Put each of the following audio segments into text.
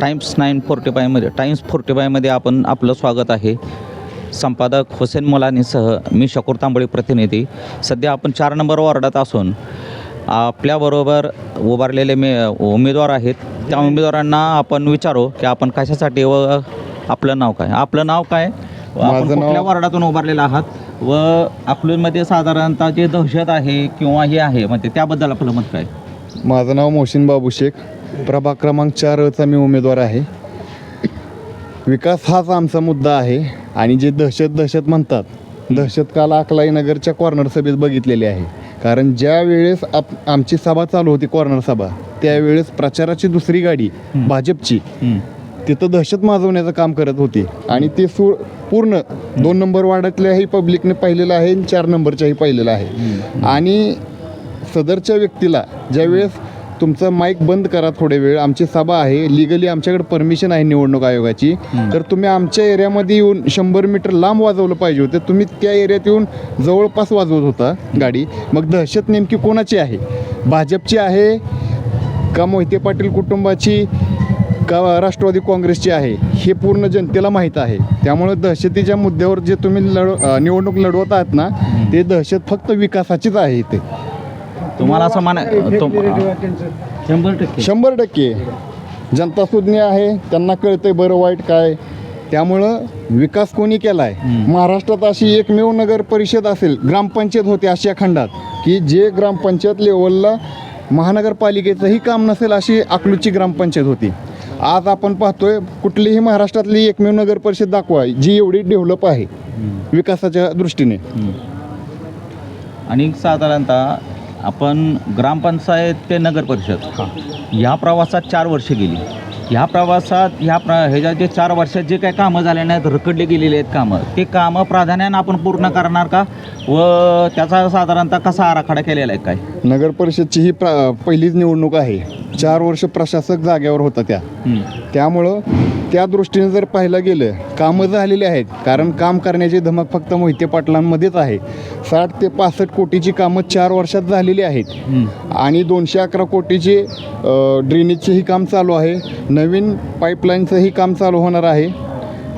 Times nine forty फायमध्ये Times forty फायमध्ये आपण आपलं स्वागत आहे. संपादक हुसेन मुलानीसह मी शकूर तांबळे प्रतिनिधी. सध्या आपण चार नंबर वॉर्डात असून आपल्याबरोबर उभारलेले मे उमेदवार आहेत. त्या उमेदवारांना आपण विचारू की आपण कशासाठी व आपलं नाव काय? आपलं नाव काय? आपण कुठल्या वॉर्डातून उभारलेलं आहात? व अकलूजमध्ये साधारणतः जे दहशत आहे किंवा हे आहे म्हणजे त्याबद्दल आपलं मत काय? माझं नाव मोहसिन बाबू शेख. प्रभाग क्रमांक चारचा मी उमेदवार आहे. विकास हाच आमचा मुद्दा आहे. आणि जे दहशत दहशत म्हणतात दहशत काल अकलाई नगरच्या कॉर्नर सभेत बघितलेली आहे. कारण ज्या वेळेस आप आमची सभा चालू होती कॉर्नर सभा त्यावेळेस प्रचाराची दुसरी गाडी भाजपची. तिथं दहशत माजवण्याचं काम करत होती. आणि ते सु पूर्ण दोन नंबर वार्डातल्याही पब्लिकने पाहिलेलं आहे चार नंबरच्याही पाहिलेलं आहे. आणि सदरच्या व्यक्तीला ज्यावेळेस तुमचं माईक बंद करा थोडे वेळ. आमची सभा आहे. लिगली आमच्याकडे परमिशन आहे निवडणूक आयोगाची. तर तुम्ही आमच्या एरियामध्ये येऊन शंभर मीटर लांब वाजवलं पाहिजे होतं. तुम्ही त्या एरियात येऊन जवळपास वाजवत होता गाडी. मग दहशत नेमकी कोणाची आहे? भाजपची आहे का मोहिते पाटील कुटुंबाची? का राष्ट्रवादी काँग्रेसची आहे? हे पूर्ण जनतेला माहीत आहे. त्यामुळे दहशतीच्या मुद्द्यावर जे तुम्ही लढ निवडणूक लढवत आहात ना ते दहशत फक्त विकासाचीच आहे इथे. तुम्हाला असं मान तुम- शंभर टक्के. शंभर टक्के. जनता सुज्ञ आहे त्यांना कळतंय बरं वाईट काय. त्यामुळं विकास कोणी केला आहे महाराष्ट्रात अशी एकमेव नगर परिषद असेल ग्रामपंचायत होते आशिया खंडात की जे ग्रामपंचायत लेवलला महानगरपालिकेचंही काम नसेल अशी अकलूजची ग्रामपंचायत होती. आज आपण पाहतोय कुठलीही महाराष्ट्रातली एकमेव नगर परिषद दाखवा जी एवढी डेव्हलप आहे विकासाच्या दृष्टीने. आणि साधारणतः आपण ग्रामपंचायत ते नगर परिषद ह्या प्रवासात चार वर्ष गेली. ह्या प्रवासात ह्या प्र ह्याच्या जे चार वर्षात जे काही कामं झाले नाहीत रखडले गेलेले आहेत कामं ते कामं प्राधान्यानं आपण पूर्ण करणार का? व त्याचा साधारणतः कसा आराखडा केलेला आहे काय? नगर परिषदची ही प्र पहिलीच निवडणूक आहे. चार वर्ष प्रशासक जाग्यावर होता त्या. त्यामुळं त्या दृष्टीने जर पाहिलं गेलं कामं झालेली आहेत. कारण काम करण्याची धमक फक्त मोहिते पाटलांमध्येच आहे. साठ ते पासष्ट कोटीची कामं चार वर्षात झालेली आहेत. आणि दोनशे अकरा कोटीचे ड्रेनेजचेही काम चालू आहे. नवीन पाईपलाईनचंही काम चालू होणार आहे.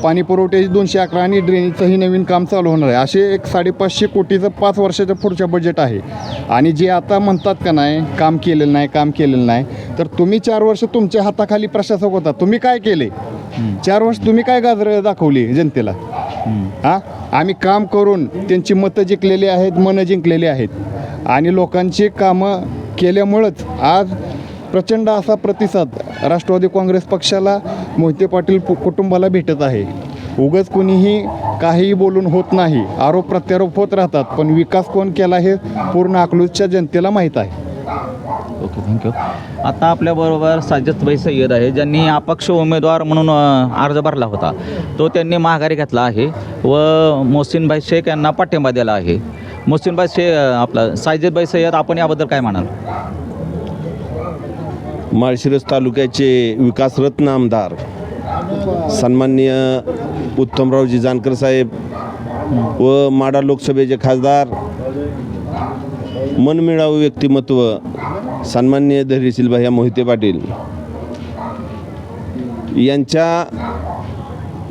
पाणी पुरवठ्याची दोनशे अकरा आणि ड्रेनेजचंही नवीन काम चालू होणार आहे. असे एक साडेपाचशे कोटीचं पाच वर्षाच्या पुढच्या बजेट आहे. आणि जे आता म्हणतात का नाही काम केलेलं नाही काम केलेलं नाही तर तुम्ही चार वर्ष तुमच्या हाताखाली प्रशासक होता. तुम्ही काय केले? चार वर्ष तुम्ही काय गाजरं दाखवली जनतेला? हां? आम्ही काम करून त्यांची मतं जिंकलेली आहेत मनं जिंकलेली आहेत. आणि लोकांची कामं केल्यामुळंच आज प्रचंड असा प्रतिसाद राष्ट्रवादी काँग्रेस पक्षाला मोहिते पाटील कुटुंबाला भेटत आहे. उगच कुणीही काहीही बोलून होत नाही. आरोप प्रत्यारोप होत राहतात पण विकास कोण केला हे पूर्ण अकलूजच्या जनतेला माहीत आहे. ओके थँक्यू आता आपल्याबरोबर साजिदभाई सय्यद आहे ज्यांनी अपक्ष उमेदवार म्हणून अ, अर्ज भरला होता. तो त्यांनी माघारी घेतला आहे व मोहसिनभाई शेख यांना पाठिंबा दिला आहे. मोहसिनभाई शे आपला साजिदभाई सय्यद आपण याबद्दल काय म्हणाल? माळशिरस तालुक्याचे विकासरत्न आमदार सन्माननीय उत्तमरावजी जानकर साहेब व माडा लोकसभेचे खासदार मनमिळावू व्यक्तिमत्व सन्मान्य धैर्यशील भैया मोहिते पाटील यांच्या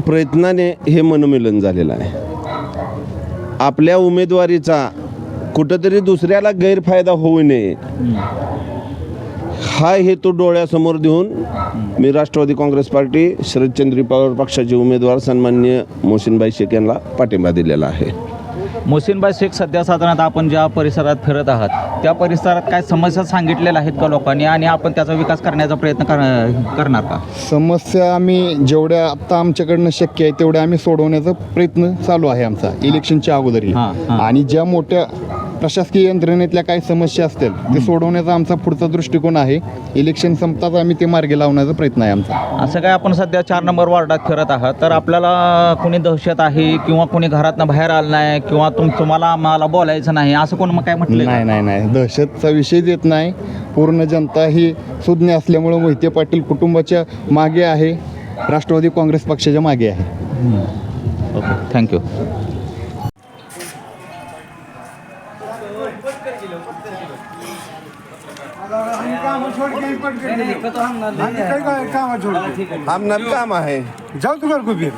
प्रयत्नाने हे मनमिलन झालेलं आहे. आपल्या उमेदवारीचा कुठंतरी दुसऱ्याला गैरफायदा होऊ नये. हा हेतू डोळ्यासमोर देऊन मी राष्ट्रवादी काँग्रेस पार्टी शरदचंद्री पवार पक्षाचे उमेदवार सन्मान्य मोहसिनभाई शेख यांना पाठिंबा दिलेला आहे. मोहसिनभाई शेख सध्या साधारणतः आपण ज्या परिसरात फिरत आहात त्या परिसरात काय समस्या सांगितलेल्या आहेत का लोकांनी आणि आपण त्याचा विकास करण्याचा प्रयत्न कर करणार का समस्या आम्ही जेवढ्या आत्ता आमच्याकडनं शक्य आहे तेवढ्या आम्ही सोडवण्याचा प्रयत्न चालू आहे आमचा इलेक्शनच्या अगोदरही हां. आणि ज्या मोठ्या प्रशासकीय यंत्रणेतल्या काही समस्या असतील ते सोडवण्याचा आमचा पुढचा दृष्टिकोन आहे. इलेक्शन संपताच आम्ही ते मार्गी लावण्याचा प्रयत्न आहे आमचा. असं काय आपण सध्या चार नंबर वार्डात फिरत आहात तर आपल्याला कोणी दहशत आहे किंवा कोणी घरातनं बाहेर आलं नाही किंवा तुम तुम्हाला आम्हाला बोलायचं नाही असं कोण मग काय म्हटलं नाही नाही नाही. दहशतचा विषयच येत नाही. पूर्ण जनता ही सुज्ञ असल्यामुळं मोहिते पाटील कुटुंबाच्या मागे आहे. राष्ट्रवादी काँग्रेस पक्षाच्या मागे आहे. Okay thank you. काम आमनात काम आहे जाऊ तू कर कुबीर